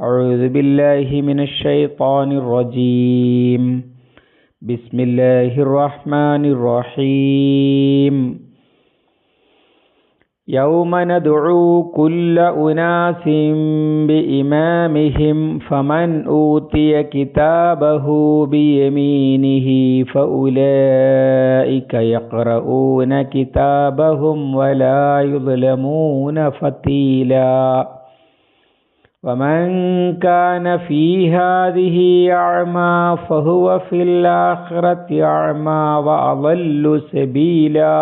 أعوذ بالله من الشيطان الرجيم. بسم الله الرحمن الرحيم. يوم ندعو كل أناس بإمامهم فمن أوتي كتابه بيمينه فأولئك يقرؤون كتابهم ولا يظلمون فتيلا. ومن كان في هذه أعمى فهو في الآخرة أعمى وأضل سبيلا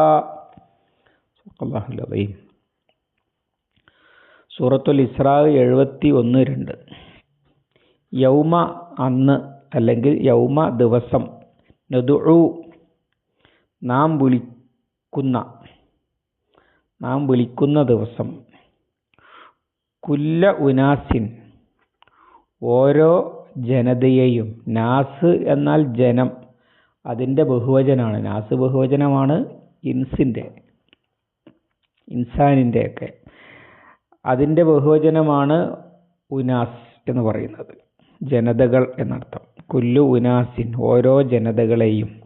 അള്ളാഹുലീം സൂറത്തുൽ ഇസ്രാ എഴുപത്തി ഒന്ന് രണ്ട് യൗമ അന്ന് അല്ലെങ്കിൽ യൗമ ദിവസം നദുഉ നാം വിളിക്കുന്ന നാം വിളിക്കുന്ന ദിവസം കുല്ല ഉനാസിൻ. ഓരോ ജനതയെയും നാസ് എന്നാൽ ജനം. അതിന്റെ ബഹുവചനമാണ്. നാസ് ബഹുവചനമാണ് ഇൻസിന്റെ ഇൻസാനിന്റെയൊക്കെ. അതിന്റെ ബഹുവചനമാണ് ഉനാസ് എന്ന് പറയുന്നത്. ജനതകൾ എന്നർത്ഥം. കുല്ലു ഉനാസിൻ ഓരോ ജനതകളെയും.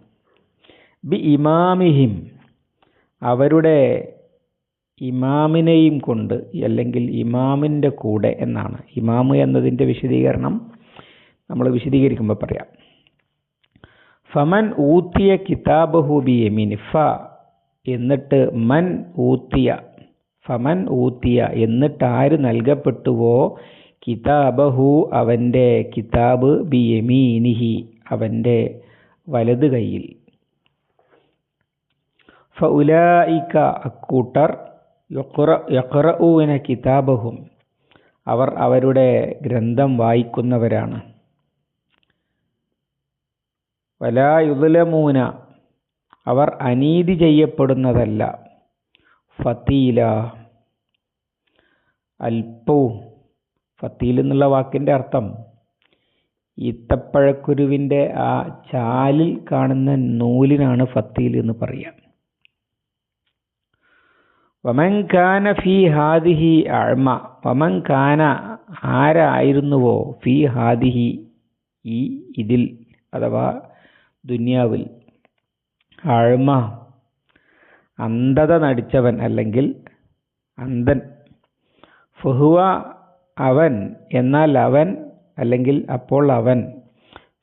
ബി ഇമാമിഹിം. അവരുടെ ഇമാമിനെയും കൊണ്ട് അല്ലെങ്കിൽ ഇമാമിന്റെ കൂടെ എന്നാണ്. ഇമാമ് എന്നതിന്റെ വിശദീകരണം നമ്മൾ വിശദീകരിക്കുമ്പോൾ പറയാം. ഫമൻ ഊത്തിയ കിതാബഹു ബി യമീൻ ഫ എന്നിട്ട് മൻ ഊത്തിയ ഫമൻ ഊത്തിയ എന്നിട്ട് ആര് നൽകപ്പെട്ടുവോ? കിതാബഹു അവന്റെ കിതാബ് ബി യമീനിഹി അവന്റെ വലത് കൈയിൽ ഉലായിക്ക അക്കൂട്ടർ യഖറഊന കിതാബഹും. അവർ അവരുടെ ഗ്രന്ഥം വായിക്കുന്നവരാണ്. വലാ യുദലമൂന അവർ അനീതി ചെയ്യപ്പെടുന്നതല്ല. ഫത്തീല അല്പവും. ഫത്തീൽ എന്നുള്ള വാക്കിന്റെ അർത്ഥം ഈത്തപ്പഴക്കുരുവിന്റെ ആ ചാലിൽ കാണുന്ന നൂലിനാണ് ഫത്തീൽ എന്ന് പറയാം വമൻ കാന ഫി ഹാദിഹി അഴ്മ വമൻ കാന ആരായിരുന്നുവോ ഫി ഹാദിഹി ഈ ഇതിൽ അഥവാ ദുന്യാവിൽ. അഴ്മ അന്ധത നടിച്ചവൻ അല്ലെങ്കിൽ അന്ധൻ. ഫുഹുവ അവൻ എന്നാൽ അവൻ അല്ലെങ്കിൽ അപ്പോൾ അവൻ.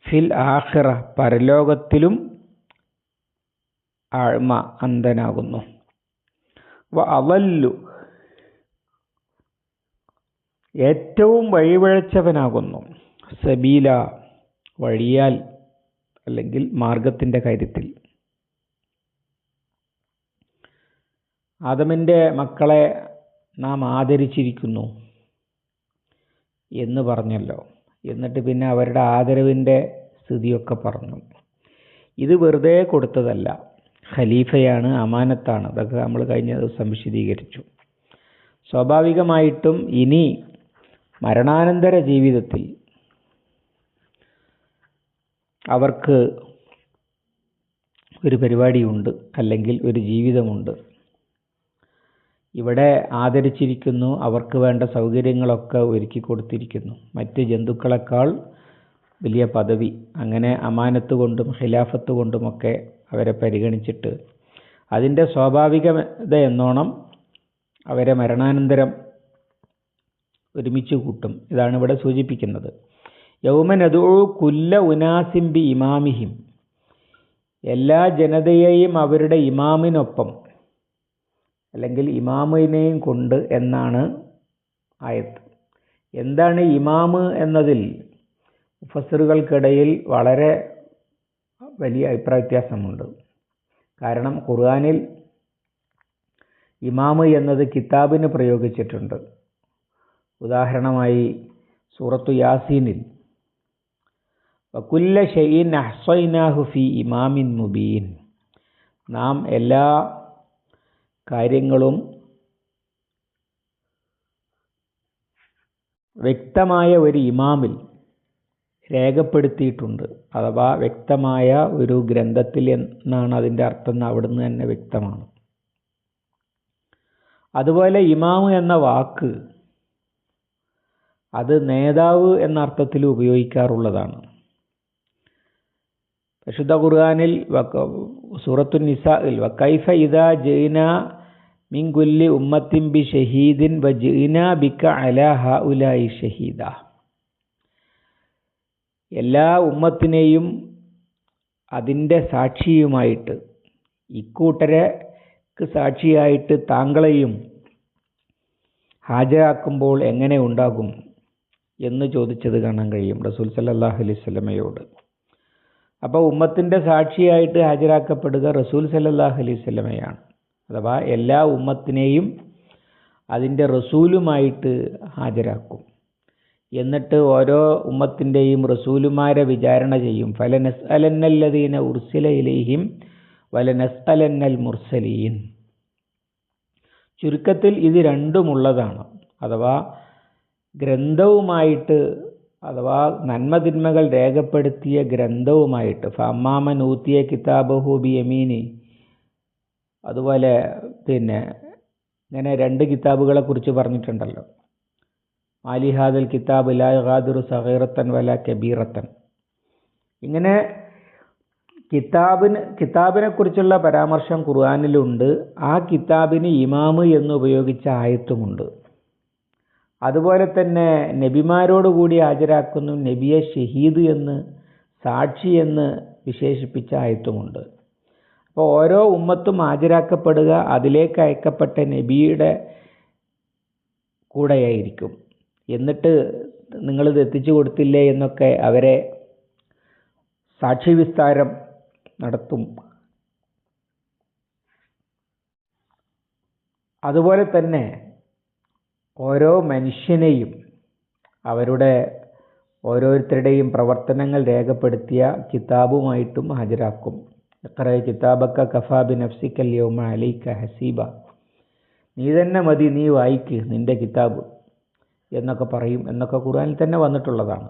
ഫിൽ ആഹ്റ പരലോകത്തിലും ആഴ്മ അന്ധനാകുന്നു. അവല്ലു ഏറ്റവും വഴിവഴച്ചവനാകുന്നു സബീല വഴിയാൽ അല്ലെങ്കിൽ മാർഗത്തിന്റെ കാര്യത്തിൽ. ആദമിന്റെ മക്കളെ നാം ആദരിച്ചിരിക്കുന്നു എന്ന് പറഞ്ഞല്ലോ. എന്നിട്ട് പിന്നെ അവരുടെ ആദരവിന്റെ സ്ഥിതിയൊക്കെ പറഞ്ഞു. ഇത് വെറുതെ കൊടുത്തതല്ല. ഖലീഫയാണ് അമാനത്താണ്. അതൊക്കെ നമ്മൾ കഴിഞ്ഞ ദിവസം വിശദീകരിച്ചു. സ്വാഭാവികമായിട്ടും ഇനി മരണാനന്തര ജീവിതത്തിൽ അവർക്ക് ഒരു പരിപാടിയുണ്ട് അല്ലെങ്കിൽ ഒരു ജീവിതമുണ്ട്. ഇവിടെ ആദരിച്ചിരിക്കുന്നു അവർക്ക് വേണ്ട സൗകര്യങ്ങളൊക്കെ ഒരുക്കി കൊടുത്തിരിക്കുന്നു. മറ്റ് ജന്തുക്കളെക്കാൾ വലിയ പദവി. അങ്ങനെ അമാനത്ത് കൊണ്ടും ഖിലാഫത്ത് കൊണ്ടുമൊക്കെ അവരെ പരിഗണിച്ചിട്ട്. അതിന്റെ സ്വാഭാവികത എന്നോണം അവരെ മരണാനന്തരം ഒരുമിച്ച് കൂട്ടും. ഇതാണ് ഇവിടെ സൂചിപ്പിക്കുന്നത്. യൗമനതു കുല്ല ഉനാസിംബി ഇമാമിഹിം. എല്ലാ ജനതയെയും അവരുടെ ഇമാമിനൊപ്പം അല്ലെങ്കിൽ ഇമാമിനെയും കൊണ്ട് എന്നാണ് ആയത്ത് എന്താണ് ഇമാമ് എന്നതിൽ മുഫസറുകൾക്കിടയിൽ വളരെ വലിയ അഭിപ്രായ വ്യത്യാസമുണ്ട്. കാരണം ഖുർആാനിൽ ഇമാമ് എന്നത് കിതാബിന് പ്രയോഗിച്ചിട്ടുണ്ട്. ഉദാഹരണമായി സൂറത്തു യാസീനിൽ വക്കുല്ല ഷെയ്ൻ അഹ്സൈനാഹു ഫി ഇമാമിൻ മുബീൻ. നാം എല്ലാ കാര്യങ്ങളും വ്യക്തമായ ഒരു ഇമാമിൽ രേഖപ്പെടുത്തിയിട്ടുണ്ട്. അഥവാ വ്യക്തമായ ഒരു ഗ്രന്ഥത്തിൽ എന്നാണ് അതിന്റെ അർത്ഥം എന്ന് അവിടുന്ന് തന്നെ വ്യക്തമാണ്. അതുപോലെ ഇമാമ് എന്ന വാക്ക് അത് നേതാവ് എന്ന അർത്ഥത്തിൽ ഉപയോഗിക്കാറുള്ളതാണ്. പരിശുദ്ധ ഖുർആാനിൽ സൂറത്തു നിസാഇൽ വക്കൈഫ ഇദ ജൈന മിൻ കുല്ലി ഉമ്മത്തിൻ ബി ഷഹീദിൻ വ ജൈന ബിക അലഹ ഉലായി ഷഹീദ. എല്ലാ ഉമ്മത്തിനെയും അതിന്റെ സാക്ഷിയുമായിട്ട് ഇക്കൂട്ടരക്ക് സാക്ഷിയായിട്ട് താങ്കളെയും ഹാജരാക്കുമ്പോൾ എങ്ങനെ ഉണ്ടാകും എന്ന് ചോദിച്ചത് കാണാൻ കഴിയും റസൂൽ സല്ലല്ലാഹു അലൈഹി വസല്ലമയോട്. അപ്പോൾ ഉമ്മത്തിന്റെ സാക്ഷിയായിട്ട് ഹാജരാക്കപ്പെടുക റസൂൽ സല്ലല്ലാഹു അലൈഹി വസല്ലമയാണ്. അഥവാ എല്ലാ ഉമ്മത്തിനെയും അതിന്റെ റസൂലുമായിട്ട് ഹാജരാക്കും. എന്നിട്ട് ഓരോ ഉമ്മത്തിന്റെയും റസൂലുമാരെ വിചാരണ ചെയ്യും. ഫലനസ് അലന്നല്ലദീന ഉർസില ഇലൈഹിം വലനസ് അലന്നൽ മുർസലീൻ. ചുരുക്കത്തിൽ ഇത് രണ്ടുമുള്ളതാണ്. അഥവാ ഗ്രന്ഥവുമായിട്ട് അഥവാ നന്മതിന്മകൾ രേഖപ്പെടുത്തിയ ഗ്രന്ഥവുമായിട്ട്. ഫമ്മാമൻ ഊത്തിയ കിതാബഹു ബി യമീനി അതുപോലെ പിന്നെ ഇങ്ങനെ രണ്ട് കിതാബുകളെ കുറിച്ച് പറഞ്ഞിട്ടുണ്ടല്ലോ. മാലിഹാദൽ കിതാബ് ലാ ഖാദിറു സഹീറത്തൻ വല കബീറത്തൻ. ഇങ്ങനെ കിതാബിന് കിതാബിനെ കുറിച്ചുള്ള പരാമർശം ഖുർആാനിലുണ്ട്. ആ കിതാബിന് ഇമാമ് എന്ന് ഉപയോഗിച്ച ആയത്തുമുണ്ട്. അതുപോലെ തന്നെ നബിമാരോട് കൂടി ഹാജരാക്കുന്നു നബിയെ ഷഹീദ് എന്ന് സാക്ഷി എന്ന് വിശേഷിപ്പിച്ച ആയത്തുമുണ്ട്. അപ്പോൾ ഓരോ ഉമ്മത്തും ഹാജരാക്കപ്പെടുക അതിലേക്ക് അയക്കപ്പെട്ട നബിയുടെ കൂടെയായിരിക്കും. എന്നിട്ട് നിങ്ങളിത് എത്തിച്ചു കൊടുത്തില്ലേ എന്നൊക്കെ അവരെ സാക്ഷി വിസ്താരം നടത്തും. അതുപോലെ തന്നെ ഓരോ മനുഷ്യനെയും അവരുടെ ഓരോരുത്തരുടെയും പ്രവർത്തനങ്ങൾ രേഖപ്പെടുത്തിയ കിതാബുമായിട്ടും ഹാജരാക്കും. എത്ര കിതാബക്ക കഫാബി നഫ്സിക്കൽ യൗമ അലൈക്ക ഹസീബ. നീ തന്നെ മതി നീ വായിക്ക് നിന്റെ കിതാബ്. എന്നൊക്കെ പറയും എന്നൊക്കെ ഖുർആനിൽ തന്നെ വന്നിട്ടുള്ളതാണ്.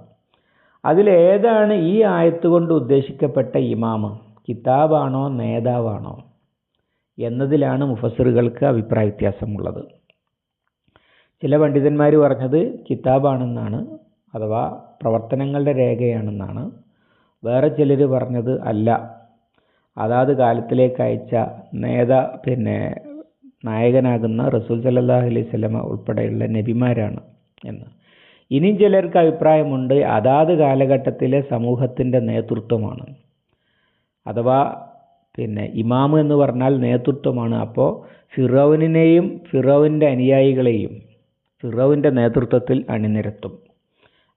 അതിലേതാണ് ഈ ആയത്ത് കൊണ്ട് ഉദ്ദേശിക്കപ്പെട്ട ഇമാമ്? കിതാബാണോ നേതാവാണോ? എന്നതിലാണ് മുഫസറുകൾക്ക് അഭിപ്രായ വ്യത്യാസമുള്ളത്. ചില പണ്ഡിതന്മാർ പറഞ്ഞത് കിതാബാണെന്നാണ് അഥവാ പ്രവർത്തനങ്ങളുടെ രേഖയാണെന്നാണ്. വേറെ ചിലർ പറഞ്ഞത് അല്ല. അതാത് കാലത്തിലേക്ക് അയച്ച നേത പിന്നെ നായകനാകുന്ന റസൂൽ സല്ലാ അലൈഹി ഉൾപ്പെടെയുള്ള നബിമാരാണ്. എന്ന്. ഇനിയും ചിലർക്ക് അഭിപ്രായമുണ്ട് അതാത് കാലഘട്ടത്തിലെ സമൂഹത്തിന്റെ നേതൃത്വമാണ്. അഥവാ പിന്നെ ഇമാമ് എന്ന് പറഞ്ഞാൽ നേതൃത്വമാണ്. അപ്പോൾ ഫിറോവിനെയും ഫിറോവിന്റെ അനുയായികളെയും ഫിറോവിന്റെ നേതൃത്വത്തിൽ അണിനിരത്തും.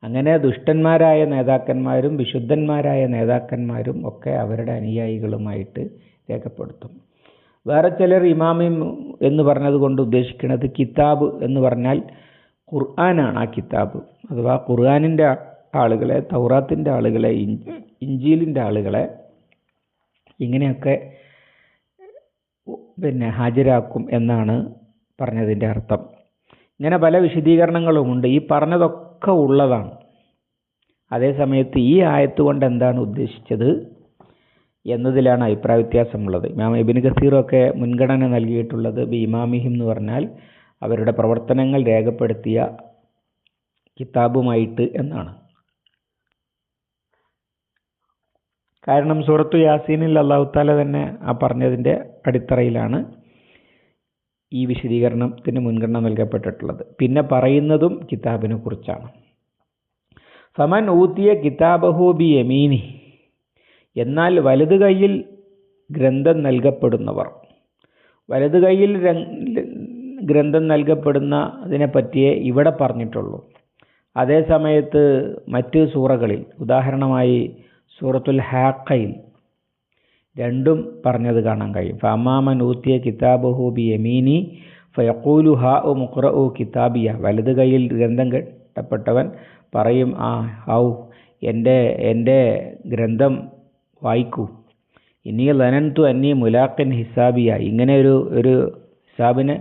അങ്ങനെ ദുഷ്ടന്മാരായ നേതാക്കന്മാരും വിശുദ്ധന്മാരായ നേതാക്കന്മാരും ഒക്കെ അവരുടെ അനുയായികളുമായിട്ട് രേഖപ്പെടുത്തും. വേറെ ചിലർ ഇമാമിം എന്ന് പറഞ്ഞത് കൊണ്ട് ഉദ്ദേശിക്കുന്നത് കിതാബ് എന്ന് പറഞ്ഞാൽ ഖുർആനാണ് ആ കിതാബ്. അഥവാ ഖുർആാനിന്റെ ആളുകളെ തൗറാത്തിന്റെ ആളുകളെ ഇഞ്ചീലിന്റെ ആളുകളെ ഇങ്ങനെയൊക്കെ പിന്നെ ഹാജരാക്കും എന്നാണ് പറഞ്ഞതിന്റെ അർത്ഥം. ഇങ്ങനെ പല വിശദീകരണങ്ങളുമുണ്ട് ഈ പറഞ്ഞതൊക്കെ ഉള്ളതാണ്. അതേ സമയത്ത് ഈ ആയത്ത് കൊണ്ട് എന്താണ് ഉദ്ദേശിച്ചത് എന്നതിലാണ് അഭിപ്രായ വ്യത്യാസമുള്ളത്. ഇമാം ഇബിൻ കസീറൊക്കെ മുൻഗണന നൽകിയിട്ടുള്ളത് ബി ഇമാമിഹിം എന്ന് പറഞ്ഞാൽ അവരുടെ പ്രവർത്തനങ്ങൾ രേഖപ്പെടുത്തിയ കിതാബുമായിട്ട് എന്നാണ്. കാരണം സൂറത്തു യാസീനിൽ അള്ളാഹുത്താല തന്നെ ആ പറഞ്ഞതിന്റെ അടിത്തറയിലാണ് ഈ വിശദീകരണത്തിന് മുൻഗണന നൽകപ്പെട്ടിട്ടുള്ളത്. പിന്നെ പറയുന്നതും കിതാബിനെ കുറിച്ചാണ്. ഫമൻ ഊത്തിയ കിതാബഹൂബി യമീനി എന്നാൽ വലതു കൈയിൽ ഗ്രന്ഥം നൽകപ്പെടുന്നവർ വലതു കൈയിൽ ഗ്രന്ഥം നൽകപ്പെടുന്ന അതിനെ പറ്റിയേ ഇവിടെ പറഞ്ഞിട്ടുള്ളൂ. അതേ സമയത്ത് മറ്റ് സൂറകളിൽ ഉദാഹരണമായി സൂറത്തുൽ ഹാക്കയിൽ രണ്ടും പറഞ്ഞത് കാണാൻ കഴിയും. ഫമാമൻ ഊത്തിയ കിതാബഹു ബി യമീനി ഫയക്കൂലു ഹാ ഉ മുഖ്റ ഉ കിതാബിയ. വലത് കൈയിൽ ഗ്രന്ഥം കെട്ടപ്പെട്ടവൻ പറയും ആ ഹൗ എന്റെ എന്റെ ഗ്രന്ഥം വായിക്കൂ. ഇനി ലനന്തു അന്നി മുലാഖൻ ഹിസാബിയ. ഇങ്ങനെ ഒരു ഒരു ഹിസാബിനെ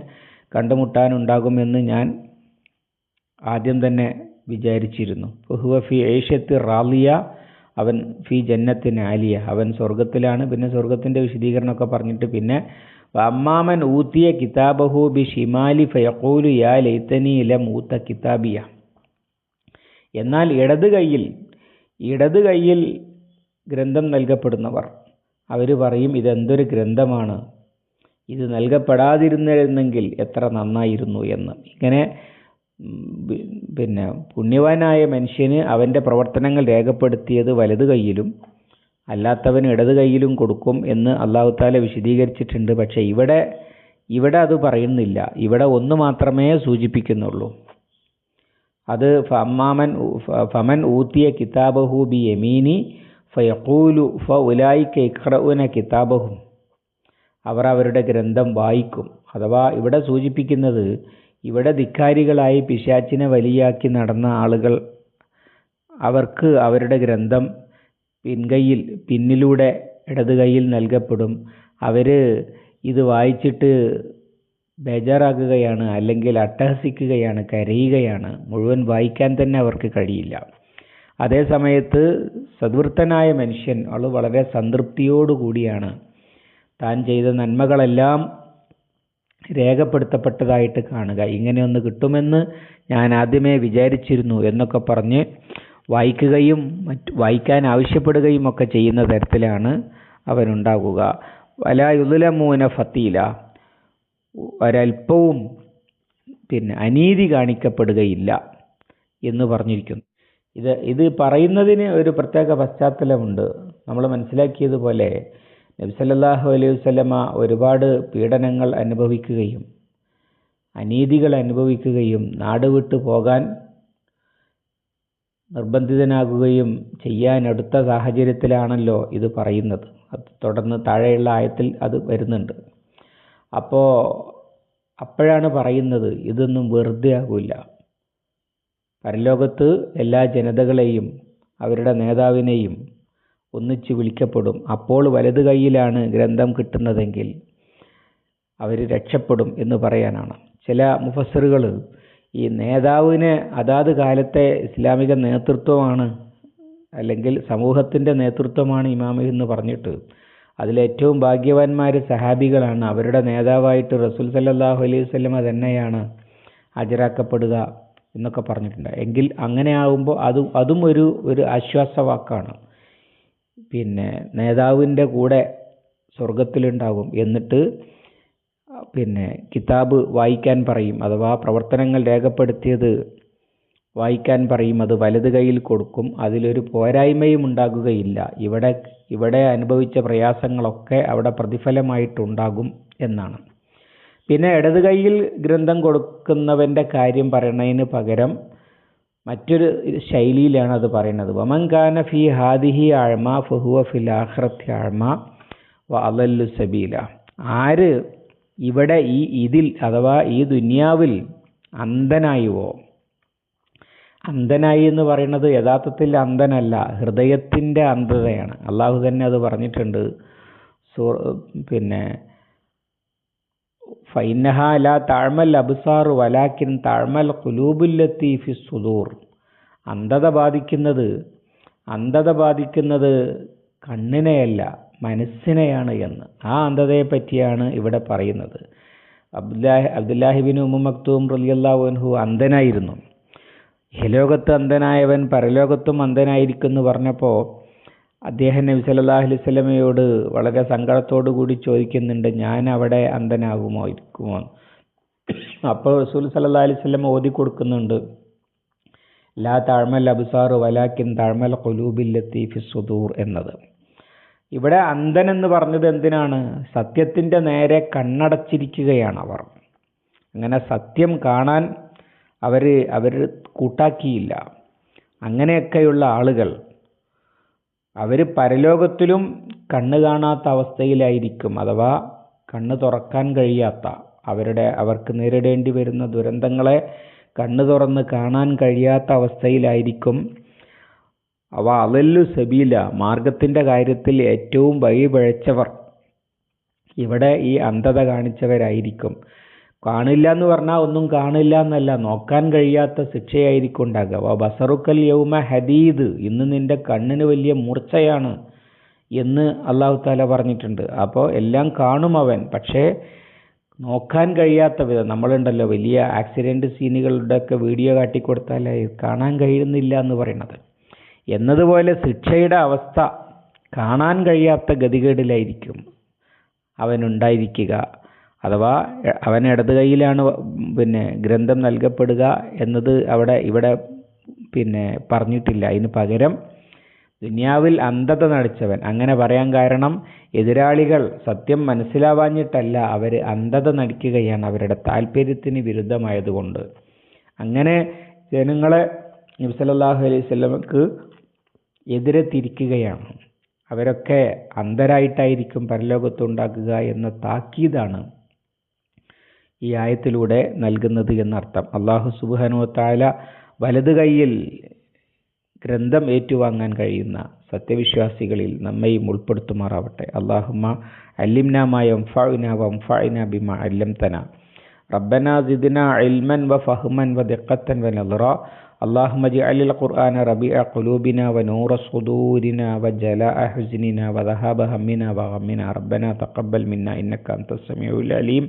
കണ്ടുമുട്ടാനുണ്ടാകുമെന്ന് ഞാൻ ആദ്യം തന്നെ വിചാരിച്ചിരുന്നു. ഫുഹുവ ഫി ഏഷ്യത്ത് റാലിയ അവൻ ഫി ജന്നത്തിന് ആലിയ. അവൻ സ്വർഗത്തിലാണ് പിന്നെ സ്വർഗത്തിന്റെ വിശദീകരണമൊക്കെ പറഞ്ഞിട്ട് പിന്നെ അമ്മാമൻ ഊത്തിയ കിതാബഹു ബി ഷിമാലി ഫയഖൂലു യാ ലൈത്തനി ഇല മൂത്ത കിതാബിയ. എന്നാൽ ഇടത് കൈയിൽ ഇടത് കൈയിൽ ഗ്രന്ഥം നൽകപ്പെടുന്നവർ അവർ പറയും ഇതെന്തൊരു ഗ്രന്ഥമാണ്? ഇത് നൽകപ്പെടാതിരുന്നിരുന്നെങ്കിൽ എത്ര നന്നായിരുന്നു എന്ന്. ഇങ്ങനെ പിന്നെ പുണ്യവാനായ മനുഷ്യന് അവന്റെ പ്രവർത്തനങ്ങൾ രേഖപ്പെടുത്തിയത് വലത് കൈയിലും അല്ലാത്തവന് ഇടത് കൈയിലും കൊടുക്കും എന്ന് അള്ളാഹു താല വിശദീകരിച്ചിട്ടുണ്ട്. പക്ഷേ ഇവിടെ ഇവിടെ അത് പറയുന്നില്ല. ഇവിടെ ഒന്ന് മാത്രമേ സൂചിപ്പിക്കുന്നുള്ളൂ. അത് ഫമ്മാമൻ ഫമൻ ഊത്തിയ കിതാബഹു ബി യമീനി ഫയഖൂലു ഫ ഉലായിക്ക ഇഖ്റഉന കിതാബഹും. അവർ അവരുടെ ഗ്രന്ഥം വായിക്കും. അഥവാ ഇവിടെ സൂചിപ്പിക്കുന്നത് ഇവിടെ ധിക്കാരികളായി പിശാച്ചിനെ വലിയാക്കി നടന്ന ആളുകൾ അവർക്ക് അവരുടെ ഗ്രന്ഥം പിൻകൈയിൽ പിന്നിലൂടെ ഇടത് കൈയിൽ നൽകപ്പെടും. അവർ ഇത് വായിച്ചിട്ട് ബേജാറാകുകയാണ് അല്ലെങ്കിൽ അട്ടഹസിക്കുകയാണ് കരയുകയാണ്. മുഴുവൻ വായിക്കാൻ തന്നെ അവർക്ക് കഴിയില്ല. അതേ സമയത്ത് സദ്വൃത്തനായ മനുഷ്യൻ അവൾ വളരെ സംതൃപ്തിയോടുകൂടിയാണ്. താൻ ചെയ്ത നന്മകളെല്ലാം രേഖപ്പെടുത്തപ്പെട്ടതായിട്ട് കാണുക. ഇങ്ങനെയൊന്ന് കിട്ടുമെന്ന് ഞാൻ ആദ്യമേ വിചാരിച്ചിരുന്നു എന്നൊക്കെ പറഞ്ഞ് വായിക്കുകയും മറ്റ് വായിക്കാൻ ആവശ്യപ്പെടുകയും ഒക്കെ ചെയ്യുന്ന തരത്തിലാണ് അവനുണ്ടാകുക. വല യുദുലമൂന ഫത്തീല ഒരൽപ്പവും പിന്നെ അനീതി കാണിക്കപ്പെടുകയില്ല എന്ന് പറഞ്ഞിരിക്കുന്നു. ഇത് ഇത് പറയുന്നതിന് ഒരു പ്രത്യേക പശ്ചാത്തലമുണ്ട്. നമ്മൾ മനസ്സിലാക്കിയതുപോലെ നബി സല്ലല്ലാഹു അലൈഹി വസല്ലമ ഒരുപാട് പീഡനങ്ങൾ അനുഭവിക്കുകയും അനീതികൾ അനുഭവിക്കുകയും നാട് വിട്ടു പോകാൻ നിർബന്ധിതനാകുകയും ചെയ്യാൻ അടുത്ത സാഹചര്യത്തിലാണല്ലോ ഇത് പറയുന്നത്. അത് തുടർന്ന് താഴെയുള്ള ആയത്തിൽ അത് വരുന്നുണ്ട്. അപ്പോൾ അപ്പോഴാണ് പറയുന്നത് ഇതൊന്നും വെറുതെ ആകില്ല പരലോകത്ത് എല്ലാ ജനതകളെയും അവരുടെ നേതാവിനെയും ഒന്നിച്ച് വിളിക്കപ്പെടും. അപ്പോൾ വലത് കൈയിലാണ് ഗ്രന്ഥം കിട്ടുന്നതെങ്കിൽ അവർ രക്ഷപ്പെടും എന്ന് പറയാനാണ്. ചില മുഫസറുകൾ ഈ നേതാവിന് അതാത് കാലത്തെ ഇസ്ലാമിക നേതൃത്വമാണ് അല്ലെങ്കിൽ സമൂഹത്തിന്റെ നേതൃത്വമാണ് ഇമാമി എന്ന് പറഞ്ഞിട്ട് അതിലേറ്റവും ഭാഗ്യവാന്മാർ സഹാബികളാണ്. അവരുടെ നേതാവായിട്ട് റസൂൽ സല്ലാഹു അലൈഹി സ്വലമ തന്നെയാണ് ഹാജരാക്കപ്പെടുക എന്നൊക്കെ പറഞ്ഞിട്ടുണ്ട്. എങ്കിൽ അങ്ങനെ ആകുമ്പോൾ അതും അതും ഒരു ഒരു ആശ്വാസവാക്കാണ്. പിന്നെ നേതാവിന്റെ കൂടെ സ്വർഗത്തിലുണ്ടാകും എന്നിട്ട് പിന്നെ കിതാബ് വായിക്കാൻ പറയും അഥവാ പ്രവർത്തനങ്ങൾ രേഖപ്പെടുത്തിയത് വായിക്കാൻ പറയും അത് വലത് കൈയിൽ കൊടുക്കും അതിലൊരു പോരായ്മയും ഉണ്ടാകുകയില്ല. ഇവിടെ ഇവിടെ അനുഭവിച്ച പ്രയാസങ്ങളൊക്കെ അവിടെ പ്രതിഫലമായിട്ടുണ്ടാകും എന്നാണ്. പിന്നെ ഇടത് കൈയിൽ ഗ്രന്ഥം കൊടുക്കുന്നവന്റെ കാര്യം പറയുന്നതിന് പകരം മറ്റൊരു ശൈലിയിലാണ് അത് പറയുന്നത്. വമൻകാന ഫി ഹാദിഹി ആഴ്മ ഫഹുവ ഫിൽ ആഖിറത്തി ആഴ്മ വ അലല്ലു സബീല. ആര് ഇവിടെ ഈ ഇതിൽ അഥവാ ഈ ദുനിയാവിൽ അന്ധനായിവോ? അന്ധനായി എന്ന് പറയുന്നത് യഥാർത്ഥത്തിൽ അന്ധനല്ല ഹൃദയത്തിന്റെ അന്ധതയാണ്. അള്ളാഹു തന്നെ അത് പറഞ്ഞിട്ടുണ്ട്. സൂ പിന്നെ ഫൈനഹ ലാ താഴ്മൽ അബ്സാർ വലാക്കിൻ താഴ്മൽ കുലൂബുല്ലത്തി ഫി സുദൂർ അന്ധത ബാധിക്കുന്നത് അന്ധത ബാധിക്കുന്നത് കണ്ണിനെയല്ല മനസ്സിനെയാണ് എന്ന്. ആ അന്ധതയെ പറ്റിയാണ് ഇവിടെ പറയുന്നത്. അബ്ദുല്ലാഹി അബ്ദുല്ലാഹിബിൻ ഉമ്മ മക്തൂം റലിയല്ലാഹു അൻഹു അന്ധനായിരുന്നു. ഇഹലോകത്ത് അന്ധനായവൻ പരലോകത്തും അന്ധനായിരിക്കുന്നു പറഞ്ഞപ്പോൾ അദ്ദേഹം നബി സല്ലല്ലാഹു അലൈഹി വസല്ലമയോട് വളരെ സങ്കടത്തോടു കൂടി ചോദിക്കുന്നുണ്ട് ഞാൻ അവിടെ അന്ധനാകുമോ? ഇരിക്കുമോ? അപ്പോൾ റസൂൽ സല്ലല്ലാഹു അലൈഹി വസല്ലമ ഓതി കൊടുക്കുന്നുണ്ട് ലാ താഴ്മൽ അബ്സാർ വലാക്കിൻ താഴ്മൽ ഖുലൂബില്ലത്തി ഫി സുദൂർ എന്നത്. ഇവിടെ അന്ധൻ എന്ന് പറഞ്ഞത് എന്തിനാണ്? സത്യത്തിന്റെ നേരെ കണ്ണടച്ചിരിക്കുകയാണ് അവർ. അങ്ങനെ സത്യം കാണാൻ അവർ അവർ കൂട്ടാക്കിയില്ല. അങ്ങനെയൊക്കെയുള്ള ആളുകൾ അവർ പരലോകത്തിലും കണ്ണ് കാണാത്ത അവസ്ഥയിലായിരിക്കും അഥവാ കണ്ണ് തുറക്കാൻ കഴിയാത്ത അവരുടെ അവർക്ക് നേരിടേണ്ടി വരുന്ന ദുരന്തങ്ങളെ കണ്ണ് തുറന്ന് കാണാൻ കഴിയാത്ത അവസ്ഥയിലായിരിക്കും. അവ അലല്ലു സബീല മാർഗത്തിന്റെ കാര്യത്തിൽ ഏറ്റവും വഴി പിഴച്ചവർ ഇവിടെ ഈ അന്ധത കാണിച്ചവരായിരിക്കും. കാണില്ല എന്ന് പറഞ്ഞാൽ ഒന്നും കാണില്ല എന്നല്ല നോക്കാൻ കഴിയാത്ത ശിക്ഷയായിരിക്കും ഉണ്ടാകുക വ ബസറുക്കൽ യൗമ ഹദീദ്. ഇന്ന് നിന്റെ കണ്ണിന് വലിയ മൂർച്ചയാണ് എന്ന് അള്ളാഹു താല പറഞ്ഞിട്ടുണ്ട്. അപ്പോൾ എല്ലാം കാണും അവൻ. പക്ഷേ നോക്കാൻ കഴിയാത്ത വിധം നമ്മളുണ്ടല്ലോ വലിയ ആക്സിഡന്റ് സീനുകളുടെ ഒക്കെ വീഡിയോ കാട്ടിക്കൊടുത്താൽ കാണാൻ കഴിയുന്നില്ല എന്ന് പറയുന്നത് എന്നതുപോലെ ശിക്ഷയുടെ അവസ്ഥ കാണാൻ കഴിയാത്ത ഗതികേടിലായിരിക്കും അവനുണ്ടായിരിക്കുക അഥവാ അവൻ ഇടത് കൈയിലാണ് പിന്നെ ഗ്രന്ഥം നൽകപ്പെടുക എന്നത് അവിടെ ഇവിടെ പിന്നെ പറഞ്ഞിട്ടില്ല. അതിന് പകരം ദുനിയാവിൽ അന്ധത നടിച്ചവൻ. അങ്ങനെ പറയാൻ കാരണം എതിരാളികൾ സത്യം മനസ്സിലാവാഞ്ഞിട്ടല്ല അവർ അന്ധത നടിക്കുകയാണ്. അവരുടെ താല്പര്യത്തിന് വിരുദ്ധമായതുകൊണ്ട്. അങ്ങനെ ജനങ്ങളെ നബ്സലല്ലാഹു അലൈഹി സ്വലമക്ക് എതിരെ തിരിക്കുകയാണ്. അവരൊക്കെ അന്ധരായിട്ടായിരിക്കും പരലോകത്തുണ്ടാക്കുക എന്ന താക്കീതാണ് ഈ ആയത്തിലൂടെ നൽകുന്നത് എന്നർത്ഥം അള്ളാഹു സുബാനു താല വലത് കൈയിൽ ഗ്രന്ഥം ഏറ്റുവാങ്ങാൻ കഴിയുന്ന സത്യവിശ്വാസികളിൽ നമ്മയും ഉൾപ്പെടുത്തുമാറാവട്ടെ അള്ളാഹുമ്മ അല്ലിംനാമായ വംഫാഇന വംഫാഇന ബിമ അല്ലംതന ربنا زدنا علما وفهما ودقة ونظرا اللهم اجعل القرآن ربيع قلوبنا ونور صدورنا وجلاء حزننا وذهاب همنا وغمنا ربنا تقبل منا إنك أنت السميع العليم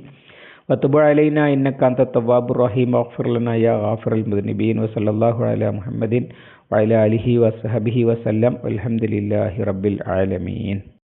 വത്തുബ അലൈന ഇന്നക്കാന്ത തവാബ് റഹീം അഖ്ഫുർലന യാ വസല്ലല്ലാഹു അല മുഹമ്മദിൻ വഅല അലിഹി വസ്ഹബിഹി വസല്ലം അൽഹംദുലില്ലാഹി റബ്ബിൽ ആലമീൻ